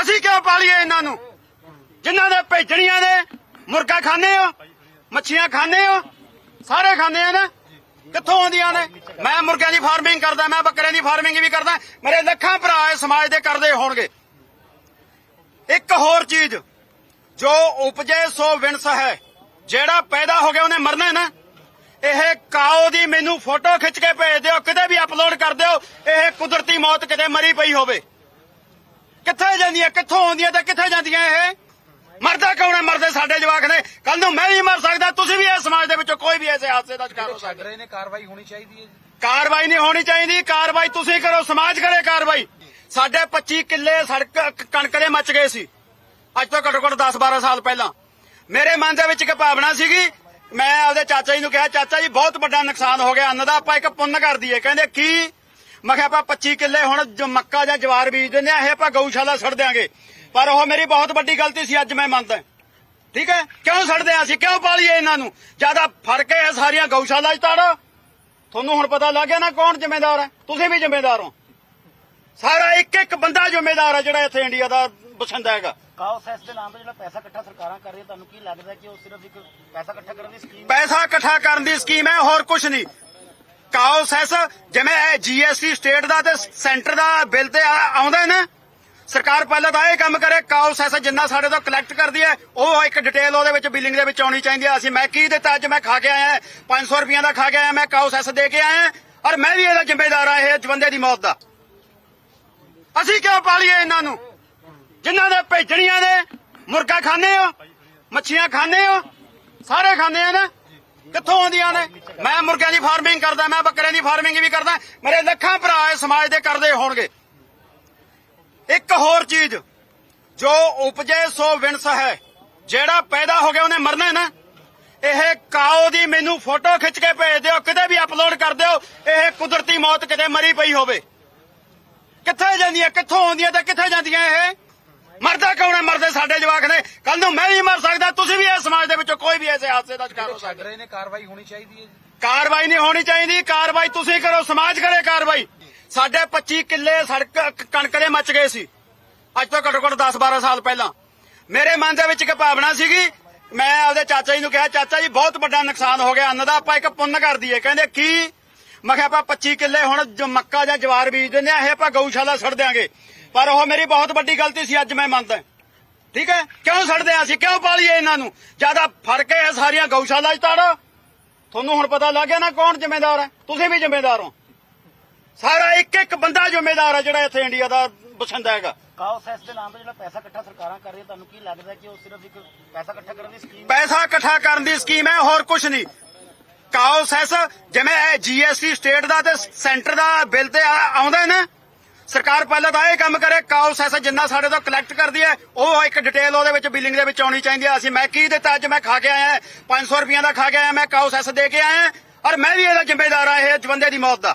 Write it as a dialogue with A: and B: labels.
A: ਅਸੀਂ ਕਿਉਂ ਪਾਲੀਏ ਇਹਨਾਂ ਨੂੰ? ਜਿਨ੍ਹਾਂ ਦੇ ਭੇਜਣੀਆਂ ਨੇ, ਮੁਰਗਾ ਖਾਣੇ ਹੋ, ਮੱਛੀਆਂ ਖਾਣੇ ਹੋ, ਸਾਰੇ ਖਾਂਦੇ ਆ ਨਾ? ਕਿੱਥੋਂ ਆਉਂਦੀਆਂ ਨੇ? ਮੈਂ ਮੁਰਗਿਆਂ ਦੀ ਫਾਰਮਿੰਗ ਕਰਦਾ, ਮੈਂ ਬੱਕਰਿਆਂ ਦੀ ਫਾਰਮਿੰਗ ਵੀ ਕਰਦਾ, ਮੇਰੇ ਲੱਖਾਂ ਭਰਾ ਇਸ ਸਮਾਜ ਦੇ ਕਰਦੇ ਹੋਣਗੇ। ਇੱਕ ਹੋਰ ਚੀਜ਼, ਜੋ ਉਪਜੇ ਸੋ ਵਿਣਸ ਹੈ, ਜਿਹੜਾ ਪੈਦਾ ਹੋ ਗਿਆ ਉਹਨੇ ਮਰਨਾ ਨਾ? ਇਹ ਕਾਓ ਦੀ ਮੈਨੂੰ ਫੋਟੋ ਖਿੱਚ ਕੇ ਭੇਜ ਦਿਓ, ਕਿਤੇ ਵੀ ਅਪਲੋਡ ਕਰ ਦਿਓ, ਇਹ ਕੁਦਰਤੀ ਮੌਤ ਕਿਤੇ ਮਰੀ ਪਈ ਹੋਵੇ। ਕਿੱਥੇ ਜਾਂਦੀਆਂ? ਕਿੱਥੋਂ ਆਉਂਦੀਆਂ ਤੇ ਕਿੱਥੇ ਜਾਂਦੀਆਂ ਇਹ? ਮਰਦਾ ਕੌਣ ਹੈ? ਮਰਦੇ ਸਾਡੇ ਜਵਾਕ ਨੇ। ਕੱਲ ਨੂੰ ਮੈਂ ਵੀ ਮਰ ਸਕਦਾ। ਤੁਸੀਂ ਵੀ ਇਸ ਸਮਾਜ ਦੇ ਵਿੱਚੋਂ ਕੋਈ ਵੀ ਐਸੇ ਹਾਦਸੇ ਦਾ ਸ਼ਿਕਾਰ ਹੋ ਸਕਦਾ।
B: ਰਹੇ ਨੇ ਕਾਰਵਾਈ ਹੋਣੀ ਚਾਹੀਦੀ ਹੈ
A: ਕਾਰਵਾਈ ਨਹੀਂ ਹੋਣੀ ਚਾਹੀਦੀ। ਕਾਰਵਾਈ ਤੁਸੀਂ ਕਰੋ ਸਮਾਜ ਕਰੇ ਕਾਰਵਾਈ। ਸਾਡੇ 25 ਕਿੱਲੇ ਸੜਕ ਕਣਕ ਦੇ ਮੱਚ ਗਏ ਸੀ। ਅੱਜ ਤੋਂ ਘੱਟੋ ਘੱਟ 10 12 ਸਾਲ ਪਹਿਲਾਂ। ਮੇਰੇ ਮਨ ਦੇ ਵਿੱਚ ਇੱਕ ਭਾਵਨਾ ਸੀਗੀ। ਮੈਂ ਆਪਦੇ ਚਾਚਾ ਜੀ ਨੂੰ ਕਿਹਾ ਚਾਚਾ ਜੀ ਬਹੁਤ ਵੱਡਾ ਨੁਕਸਾਨ ਹੋ ਗਿਆ। ਅੰਨ ਦਾ ਆਪਾਂ ਇੱਕ ਪੁੰਨ ਕਰ ਦਈਏ। ਕਹਿੰਦੇ ਕੀ? ਮੈਂ ਕਿਹਾ ਆਪਾਂ 25 ਕਿੱਲੇ ਹੁਣ ਜੋ ਮੱਕਾ ਜਾਂ ਜਵਾਰ ਬੀਜ ਦਿੰਦੇ ਆ ਇਹ ਆਪਾਂ ਗਊਸ਼ਾਲਾ ਛੱਡ ਦਿਆਂਗੇ। ਪਰ ਉਹ ਮੇਰੀ ਬਹੁਤ ਵੱਡੀ ਗਲਤੀ ਸੀ ਅੱਜ ਮੈਂ ਮੰਨਦਾ। ਠੀਕ ਹੈ? ਕਿਉਂ ਛੱਡਦੇ ਆ ਅਸੀਂ? ਕਿਉਂ ਪਾਲੀਏ ਇਹਨਾਂ ਨੂੰ? ਜ਼ਿਆਦਾ ਫ਼ਰਕ ਹੈ ਸਾਰੀਆਂ ਗਊਸ਼ਾਲਾ 'ਚ ਤਾੜੋ। ਤੁਹਾਨੂੰ ਹੁਣ ਪਤਾ ਲੱਗ ਗਿਆ ਨਾ ਕੌਣ ਜ਼ਿੰਮੇਦਾਰ ਹੈ? ਤੁਸੀਂ ਵੀ ਜ਼ਿੰਮੇਦਾਰ ਹੋ। ਸਾਰਾ ਇੱਕ ਇੱਕ ਬੰਦਾ ਜ਼ਿੰਮੇਦਾਰ ਹੈ ਜਿਹੜਾ ਇੱਥੇ ਇੰਡੀਆ ਦਾ ਬਸਿੰਦਾ ਹੈਗਾ।
C: ਕਾਓ ਸੈਸ ਦੇ ਨਾਮ ਤੇ ਜਿਹੜਾ ਪੈਸਾ ਇਕੱਠਾ ਸਰਕਾਰਾਂ ਕਰ ਰਹੀਆਂ ਤੁਹਾਨੂੰ ਕੀ ਲੱਗਦਾ ਕਿ ਉਹ ਸਿਰਫ ਇੱਕ ਪੈਸਾ ਇਕੱਠਾ ਕਰਨ ਦੀ ਸਕੀਮ
A: ਪੈਸਾ ਇਕੱਠਾ ਕਰਨ ਦੀ ਸਕੀਮ ਹੈ ਹੋਰ ਕੁਝ ਨਹੀਂ। ਕਾਓ ਸੈਸ ਜਿਵੇਂ ਜੀਐਸਟੀ ਸਟੇਟ ਦਾ ਤੇ ਸੈਂਟਰ ਦਾ ਬਿੱਲ ਤੇ ਆ- ਆਉਂਦਾ ਸਰਕਾਰ ਪਹਿਲਾਂ ਤਾਂ ਇਹ ਕੰਮ ਕਰੇ ਕਾਓ ਸੈਸ ਜਿੰਨਾ ਸਾਡੇ ਤੋਂ ਕਲੈਕਟ ਕਰਦੀ ਹੈ, ਉਹ ਇੱਕ ਡਿਟੇਲ ਉਹਦੇ ਵਿੱਚ ਬਿਲਿੰਗ ਦੇ ਵਿੱਚ ਆਉਣੀ ਚਾਹੀਦੀ ਹੈ। ਅਸੀਂ ਮੈਂ ਕੀ ਦਿੱਤਾ, ਅੱਜ ਮੈਂ ਖਾ ਕੇ ਆਇਆ 500 ਰੁਪਈਆ ਦਾ ਖਾ ਕੇ ਆਇਆ, ਮੈਂ ਕਾਓ ਸੈਸ ਦੇ ਕੇ ਆਇਆ, ਔਰ ਮੈਂ ਵੀ ਇਹਦਾ ਜ਼ਿੰਮੇਦਾਰ ਆ ਇਹ ਬੰਦੇ ਦੀ ਮੌਤ ਦਾ। ਅਸੀਂ ਕਿਉਂ ਪਾਲੀਏ ਇਹਨਾਂ ਨੂੰ? ਜਿਨ੍ਹਾਂ ਦੇ ਭੇਜਣੀਆਂ ਨੇ, ਮੁਰਗਾ ਖਾਣੇ ਹੋ, ਮੱਛੀਆਂ ਖਾਣੇ ਹੋ, ਸਾਰੇ ਖਾਂਦੇ ਆ ਨਾ। ਕਿੱਥੋਂ ਆਉਂਦੀਆਂ ਨੇ? ਮੈਂ ਮੁਰਗਿਆਂ ਦੀ ਫਾਰਮਿੰਗ ਕਰਦਾ, ਮੈਂ ਬੱਕਰਿਆਂ ਦੀ ਫਾਰਮਿੰਗ ਵੀ ਕਰਦਾ, ਮੇਰੇ ਲੱਖਾਂ ਭਰਾ ਇਸ ਸਮਾਜ ਦੇ ਕਰਦੇ ਹੋਣਗੇ। ਇੱਕ ਹੋਰ ਚੀਜ਼, ਜੋ ਉਪਜੇ ਸੋ ਵਿਣਸ ਹੈ, ਜਿਹੜਾ ਪੈਦਾ ਹੋ ਗਿਆ ਉਹਨੇ ਮਰਨਾ ਨਾ? ਇਹ ਕਾਓ ਦੀ ਮੈਨੂੰ ਫੋਟੋ ਖਿੱਚ ਕੇ ਭੇਜ ਦਿਓ, ਕਿਤੇ ਵੀ ਅਪਲੋਡ ਕਰ ਦਿਓ, ਇਹ ਕੁਦਰਤੀ ਮੌਤ ਕਿਤੇ ਮਰੀ ਪਈ ਹੋਵੇ। ਕਿੱਥੇ ਜਾਂਦੀਆਂ, ਕਿੱਥੋਂ ਆਉਂਦੀਆਂ ਤੇ ਕਿੱਥੇ ਜਾਂਦੀਆਂ ਇਹ? ਮਰਦਾ ਕੌਣ ਹੈ? ਮਰਦੇ ਸਾਡੇ ਜਵਾਕ ਨੇ। ਕੱਲ ਨੂੰ ਮੈਂ ਵੀ ਮਰ ਸਕਦਾ। ਤੁਸੀਂ ਵੀ ਇਸ ਸਮਾਜ ਦੇ ਵਿੱਚੋਂ ਕੋਈ ਵੀ ਐਸੇ ਹਾਦਸੇ ਦਾ ਸ਼ਿਕਾਰ ਹੋ ਸਕਦਾ।
B: ਰਹੇ ਨੇ ਕਾਰਵਾਈ ਹੋਣੀ ਚਾਹੀਦੀ ਹੈ
A: ਕਾਰਵਾਈ ਨਹੀਂ ਹੋਣੀ ਚਾਹੀਦੀ। ਕਾਰਵਾਈ ਤੁਸੀਂ ਕਰੋ ਸਮਾਜ ਕਰੇ ਕਾਰਵਾਈ। ਸਾਡੇ 25 ਕਿੱਲੇ ਸੜਕ ਕਣਕ ਦੇ ਮੱਚ ਗਏ ਸੀ। ਅੱਜ ਤੋਂ ਘੱਟੋ ਘੱਟ 10 12 ਸਾਲ ਪਹਿਲਾਂ। ਮੇਰੇ ਮਨ ਦੇ ਵਿੱਚ ਇੱਕ ਭਾਵਨਾ ਸੀਗੀ। ਮੈਂ ਆਪਦੇ ਚਾਚਾ ਜੀ ਨੂੰ ਕਿਹਾ ਚਾਚਾ ਜੀ ਬਹੁਤ ਵੱਡਾ ਨੁਕਸਾਨ ਹੋ ਗਿਆ। ਅੰਨ ਦਾ ਆਪਾਂ ਇੱਕ ਪੁੰਨ ਕਰ ਦਈਏ। ਕਹਿੰਦੇ ਕੀ? ਮੈਂ ਕਿਹਾ ਆਪਾਂ 25 ਕਿੱਲੇ ਹੁਣ ਜੋ ਮੱਕਾ ਜਾਂ ਜਵਾਰ ਬੀਜ ਦਿੰਦੇ ਆ ਇਹ ਆਪਾਂ ਗਊਸ਼ਾਲਾ ਛੱਡ ਦਿਆਂਗੇ। ਪਰ ਉਹ ਮੇਰੀ ਬਹੁਤ ਵੱਡੀ ਗਲਤੀ ਸੀ ਅੱਜ ਮੈਂ ਮੰਨਦਾ ਠੀਕ ਹੈ? ਕਿਉਂ ਛੱਡਦੇ ਆ ਅਸੀਂ? ਕਿਉਂ ਪਾਲੀਏ ਇਹਨਾਂ ਨੂੰ? ਜ਼ਿਆਦਾ ਫ਼ਰਕ ਹੈ ਸਾਰੀਆਂ ਗਊਸ਼ਾਲਾ 'ਚ ਤਾੜੋ ਤੁਹਾਨੂੰ ਹੁਣ ਪਤਾ ਲੱਗ ਗਿਆ ਨਾ ਕੌਣ ਜ਼ਿੰਮੇਦਾਰ ਹੈ? ਤੁਸੀਂ ਵੀ ਜ਼ਿੰਮੇਦਾਰ ਹੋ। ਸਾਰਾ ਇੱਕ ਇੱਕ ਬੰਦਾ ਜ਼ਿੰਮੇਦਾਰ ਹੈ ਜਿਹੜਾ ਇੱਥੇ ਇੰਡੀਆ ਦਾ ਬਸਿੰਦਾ ਹੈਗਾ।
C: ਕਾਓ ਸੈਸ ਦੇ ਨਾਮ ਤੇ ਜਿਹੜਾ ਪੈਸਾ ਇਕੱਠਾ ਸਰਕਾਰਾਂ ਕਰ ਰਹੀਆਂ ਤੁਹਾਨੂੰ ਕੀ ਲੱਗਦਾ ਕਿ ਉਹ ਸਿਰਫ ਇੱਕ ਪੈਸਾ ਇਕੱਠਾ ਕਰਨ ਦੀ ਸਕੀਮ
A: ਪੈਸਾ ਇਕੱਠਾ ਕਰਨ ਦੀ ਸਕੀਮ ਹੈ ਹੋਰ ਕੁਝ ਨਹੀਂ। ਕਾਓ ਸੈਸ ਜਿਵੇਂ ਜੀਐਸਟੀ ਸਟੇਟ ਦਾ ਤੇ ਸੈਂਟਰ ਦਾ ਬਿੱਲ ਤੇ ਆਉਂਦਾ ਨਾ। ਸਰਕਾਰ ਪਹਿਲਾਂ ਤਾਂ ਇਹ ਕੰਮ ਕਰੇ ਕਾਓ ਸੈਸ ਜਿੰਨਾ ਸਾਡੇ ਤੋਂ ਕਲੈਕਟ ਕਰਦੀ ਹੈ, ਉਹ ਇੱਕ ਡਿਟੇਲ ਉਹਦੇ ਵਿੱਚ ਬਿਲਿੰਗ ਦੇ ਵਿੱਚ ਆਉਣੀ ਚਾਹੀਦੀ ਹੈ। ਅਸੀਂ ਮੈਂ ਕੀ ਦਿੱਤਾ, ਅੱਜ ਮੈਂ ਖਾ ਕੇ ਆਇਆ 500 ਰੁਪਈਆ ਦਾ ਖਾ ਕੇ ਆਇਆ, ਮੈਂ ਕਾਓ ਸੈਸ ਦੇ ਕੇ ਆਇਆ, ਔਰ ਮੈਂ ਵੀ ਇਹਦਾ ਜ਼ਿੰਮੇਦਾਰ ਆ ਇਹ ਬੰਦੇ ਦੀ ਮੌਤ ਦਾ।